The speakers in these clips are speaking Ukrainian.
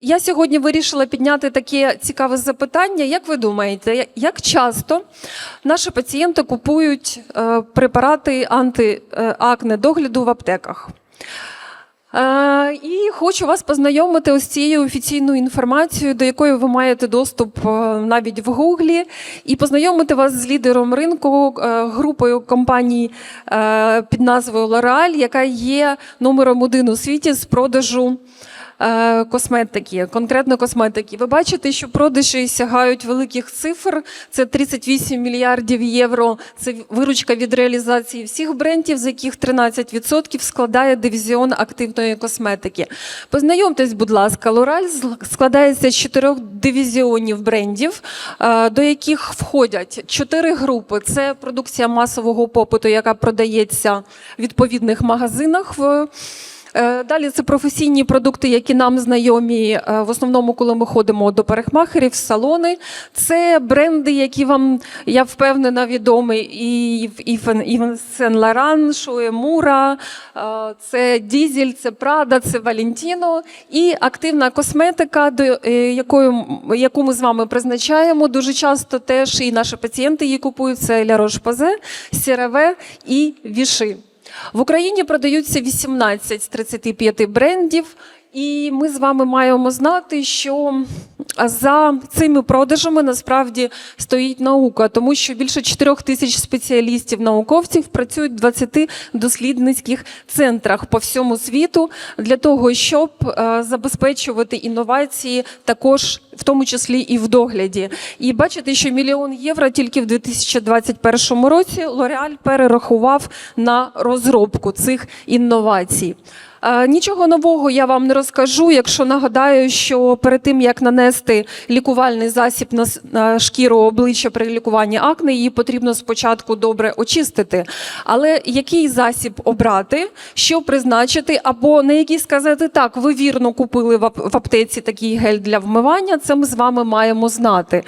Я сьогодні вирішила підняти таке цікаве запитання. Як ви думаєте, як часто наші пацієнти купують е, препарати антиакне догляду в аптеках? Е, І хочу вас познайомити ось цією офіційною інформацією, до якої ви маєте доступ е, навіть в Гуглі, і познайомити вас з лідером ринку, е, групою компаній е, під назвою L'Oreal, яка є номером один у світі з продажу е, косметики, конкретно косметики. Ви бачите, що продажі сягають великих цифр. Це 38 мільярдів євро. Це виручка від реалізації всіх брендів, з яких 13% складає дивізіон активної косметики. Познайомтесь, будь ласка, L'Oreal складається з чотирьох дивізіонів брендів, е, до яких входять чотири групи. Це продукція масового попиту, яка продається в відповідних магазинах. в Е, Далі це професійні продукти, які нам знайомі е, в основному, коли ми ходимо до парикмахерів, салони. Це бренди, які вам, я впевнена, відомі і Івен Сен Лоран, Шуемура, е, це Дізель, це Прада, це Валентіно. І активна косметика, до якої, яку ми з вами призначаємо. Дуже часто теж і наші пацієнти її купують. Це Ля Рош-Позе, CeraVe і Віши. В Україні продаються 18 з 35 брендів, і ми з вами маємо знати, що за цими продажами насправді стоїть наука, тому що більше 4 тисяч спеціалістів, науковців працюють в 20 дослідницьких центрах по всьому світу для того, щоб е, забезпечувати інновації, також в тому числі і в догляді. І бачите, що мільйон євро тільки в 2021 році L'Oreal перерахував на розробку цих інновацій. Е, Нічого нового я вам не розкажу, якщо нагадаю, що перед тим як нанести лікувальний засіб на шкіру обличчя при лікуванні акне, її потрібно спочатку добре очистити. Але який засіб обрати, що призначити, або на який сказати так, ви вірно купили в аптеці такий гель для вмивання, це ми з вами маємо знати.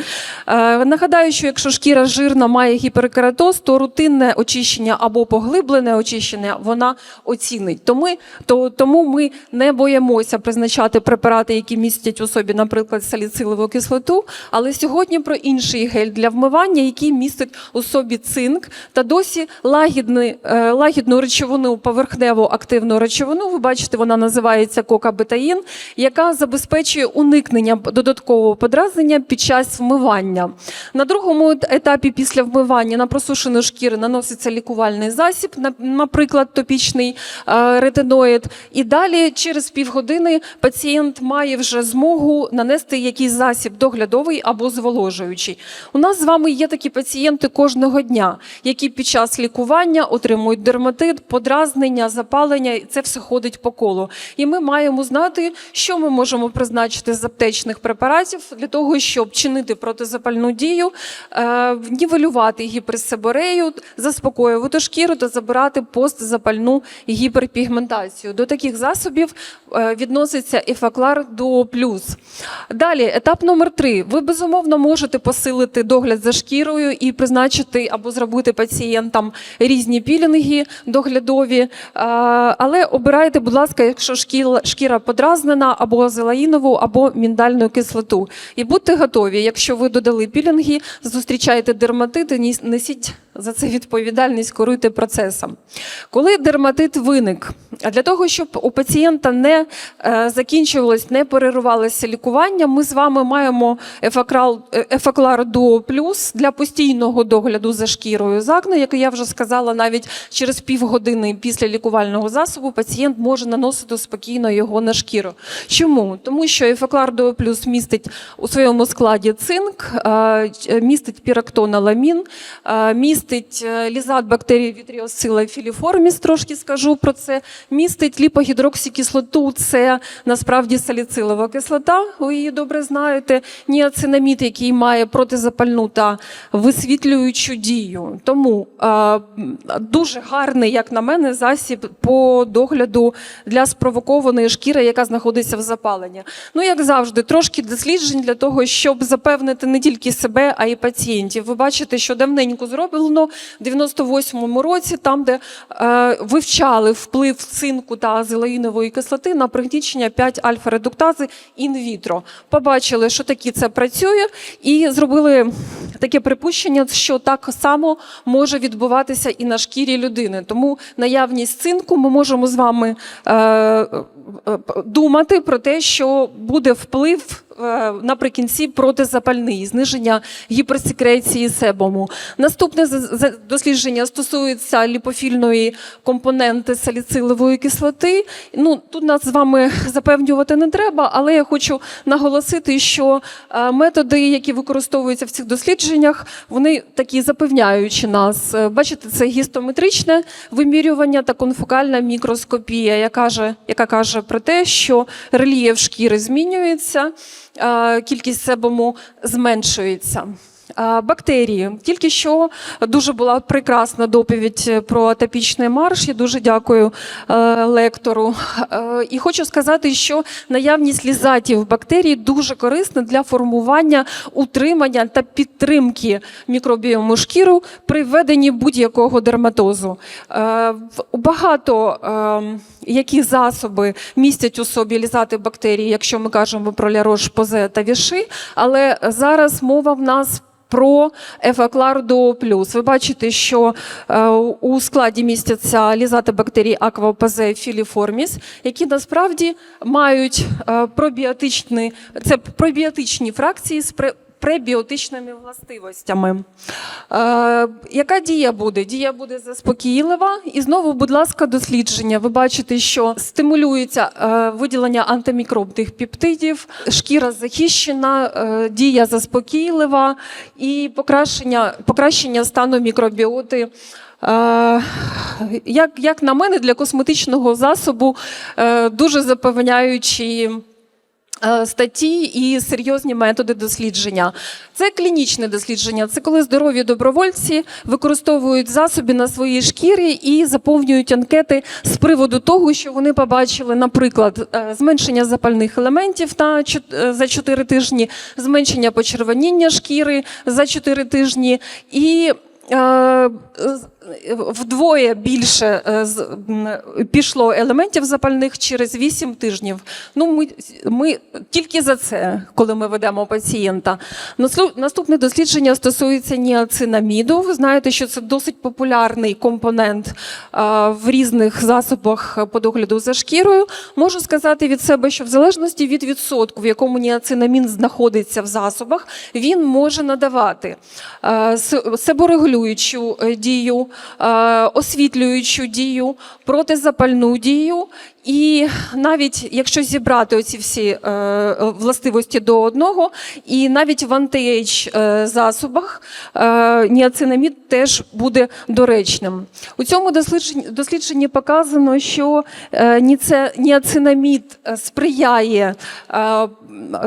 Е, Нагадаю, що якщо шкіра жирна має гіперкератоз, то рутинне очищення або поглиблене очищення вона оцінить. Тому, то, тому ми не боїмося призначати препарати, які містять у собі, наприклад, саліцилову кислоту. Але сьогодні про інший гель для вмивання, який містить у собі цинк та досі лагідний, е, лагідну речовину, поверхневу активну речовину. Ви бачите, вона називається кокабетаїн, яка забезпечує уникнення додаткового подразнення під час вмивання. На другому етапі після вмивання на просушену шкіру наноситься лікувальний засіб, наприклад, топічний е, ретиноїд. І далі, через півгодини, пацієнт має вже змогу нанести якийсь засіб доглядовий або зволожуючий. У нас з вами є такі пацієнти кожного дня, які під час лікування отримують дерматит, подразнення, запалення, і це все ходить по колу. І ми маємо знати, що ми можемо призначити з аптечних препаратів для того, щоб чинити протизапальну дію, е, нівелювати гіперсеборею, заспокоювати шкіру та забирати постзапальну гіперпігментацію. До таких засобів е, відноситься Ефаклар Дуо Плюс. Далі, етап номер три. Ви безумовно можете посилити догляд за шкірою і призначити або зробити пацієнтам різні пілінги доглядові. Е, Але обирайте, будь ласка, якщо шкіра, подразнена, або зелаїнову, або міндальну кислоту. І будьте готові, якщо ви додали пілінги, зустрічаєте дерматит, і несіть за це відповідальність, керуйте процесом. Коли дерматит виник, а для того, щоб у пацієнта не е, закінчувалось, не перервалося лікування, ми з вами маємо е, ефаклар Дуо Плюс для постійного догляду за шкірою з акне, як я вже сказала, навіть через півгодини після лікувального засобу пацієнт може наносити спокійно його на шкіру. Чому? Тому що ефаклар Дуо Плюс містить у своєму складі цинк, е, містить пірактоналамін, е, містить е, лізат бактерій вітріосила філіформіс, трошки скажу про це, містить ліпогідроксикислоту, це насправді саліцилова кислота, ви її добре знаєте, ніацинамід, який має протизапальну та висвітлюючу дію. Тому е, дуже гарний, як на мене, засіб по догляду для спровокованої шкіри, яка знаходиться в запаленні. Ну, як завжди, трошки досліджень для того, щоб запевнити не тільки себе, а й пацієнтів. Ви бачите, що давненько зроблено в 98-му році, там, де е, вивчали вплив цинку та азелаїнової кислоти на пригнічення 5 альфа-редуктази інвітро. Побачили, що таки це працює, і зробили таке припущення, що так само може відбуватися і на шкірі людини. Тому наявність цинку ми можемо з вами е, е, думати про те, що буде вплив е, наприкінці протизапальний, зниження гіперсекреції себому. Наступне дослідження стосується ліпофільної компоненти саліцилової кислоти. Ну тут нас з вами запевнювати не треба, але я хочу наголосити, що е, методи, які використовуються в цих дослідженнях, вони такі запевняючі нас. Е, Бачите, це гістометричне вимірювання та конфокальна мікроскопія, яка каже, яка каже про те, що рельєф шкіри змінюється, е, кількість себому зменшується. Е, Бактерії. Тільки що дуже була прекрасна доповідь про атопічний марш. Я дуже дякую е, лектору. Е, І хочу сказати, що наявність лізатів бактерій дуже корисна для формування, утримання та підтримки мікробіому шкіру при введенні будь-якого дерматозу. Е, Багато е, які засоби містять у собі лізати бактерій, якщо ми кажемо про лярош, позе та віши, але зараз мова в нас про Евакларду Плюс. Ви бачите, що е, у складі містяться лізати бактерії Аквапазе філіформіс, які насправді мають е, пробіотичні, це пробіотичні фракції з пребіотичними властивостями. Е, яка дія буде? Дія буде заспокійлива. І знову, будь ласка, дослідження. Ви бачите, що стимулюється е, виділення антимікробних пептидів, шкіра захищена, е, дія заспокійлива і покращення, покращення стану мікробіоти. Е, Як, як на мене, для косметичного засобу е, дуже запевняючі статті і серйозні методи дослідження. Це клінічне дослідження. Це коли здорові добровольці використовують засоби на своїй шкірі і заповнюють анкети з приводу того, що вони побачили, наприклад, е, зменшення запальних елементів чот- е, за 4 тижні, зменшення почервоніння шкіри за 4 тижні і. е, Вдвоє більше е, пішло елементів запальних через 8 тижнів. Ну, ми, ми тільки за це, коли ми ведемо пацієнта. Наступне дослідження стосується ніацинаміду. Ви знаєте, що це досить популярний компонент е, в різних засобах по догляду за шкірою. Можу сказати від себе, що в залежності від відсотку, в якому ніацинамін знаходиться в засобах, він може надавати е, себорегулюючу е, дію, е, освітлюючу дію, протизапальну дію. І навіть якщо зібрати оці всі е, властивості до одного, і навіть в анти-ейдж, е, засобах е, ніацинамід теж буде доречним. У цьому дослідженні, показано, що е, ніацинамід е, сприяє е,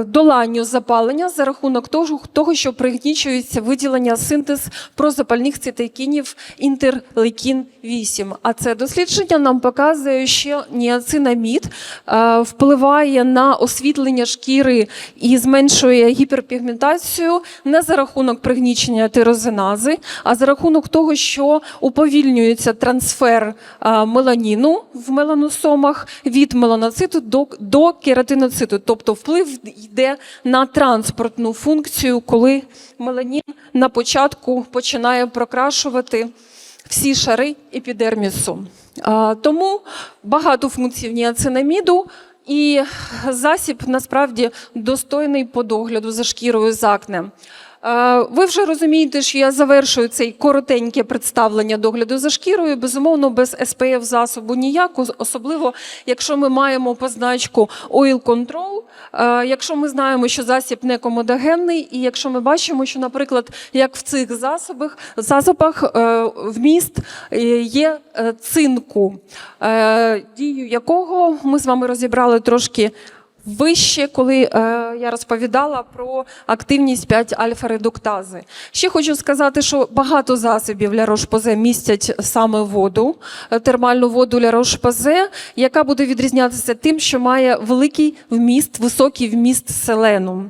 доланню запалення за рахунок того, що пригнічується виділення синтез прозапальних цитокінів інтерлейкін 8. А це дослідження нам показує, що ніацинамід е, впливає на освітлення шкіри і зменшує гіперпігментацію не за рахунок пригнічення тирозинази, а за рахунок того, що уповільнюється трансфер е, меланіну в меланосомах від меланоциту до, до кератиноциту. Тобто вплив йде на транспортну функцію, коли меланін на початку починає прокрашувати всі шари епідермісу. Тому багато функцій в ніацинаміду. І засіб насправді достойний по догляду за шкірою з акне. Е, Ви вже розумієте, що я завершую цей коротеньке представлення догляду за шкірою. Безумовно, без SPF засобу ніяку, особливо якщо ми маємо позначку Oil Control, е, якщо ми знаємо, що засіб не комодогенний, і якщо ми бачимо, що, наприклад, як в цих засобах, засобах е, вміст є цинку, дію якого ми з вами розібрали трошки вище, коли е, я розповідала про активність 5 альфа-редуктази. Ще хочу сказати, що багато засобів для Рошпозе містять саме воду, е, термальну воду для Рошпозе, яка буде відрізнятися тим, що має великий вміст, високий вміст селену.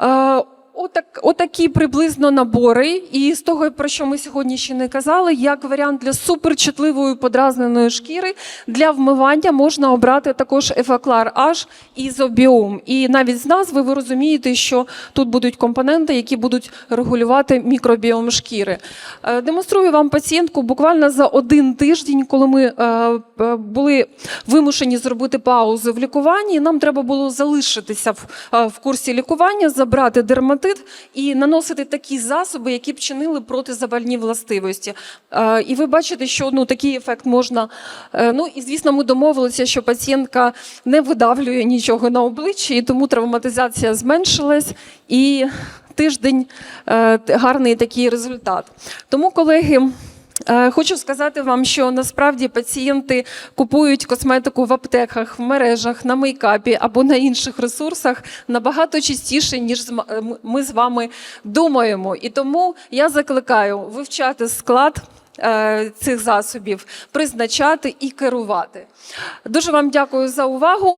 Е, Отак, отакі приблизно набори. І з того, про що ми сьогодні ще не казали, як варіант для суперчутливої подразненої шкіри для вмивання можна обрати також Ефаклар H Ізобіом. І навіть з назви ви розумієте, що тут будуть компоненти, які будуть регулювати мікробіом шкіри. Е, Демонструю вам пацієнтку буквально за один тиждень, коли ми е, е, були вимушені зробити паузу в лікуванні. Нам треба було залишитися в, курсі лікування, забрати дерматит і наносити такі засоби, які б чинили протизапальні властивості. Е, І ви бачите, що ну, такий ефект можна. е, Ну і звісно, ми домовилися, що пацієнтка не видавлює нічого на обличчі, і тому травматизація зменшилась. І тиждень е, гарний такий результат. Тому, колеги. Е, Хочу сказати вам, що насправді пацієнти купують косметику в аптеках, в мережах, на мейкапі або на інших ресурсах набагато частіше, ніж ми з вами думаємо. І тому я закликаю вивчати склад е, цих засобів, призначати і керувати. Дуже вам дякую за увагу.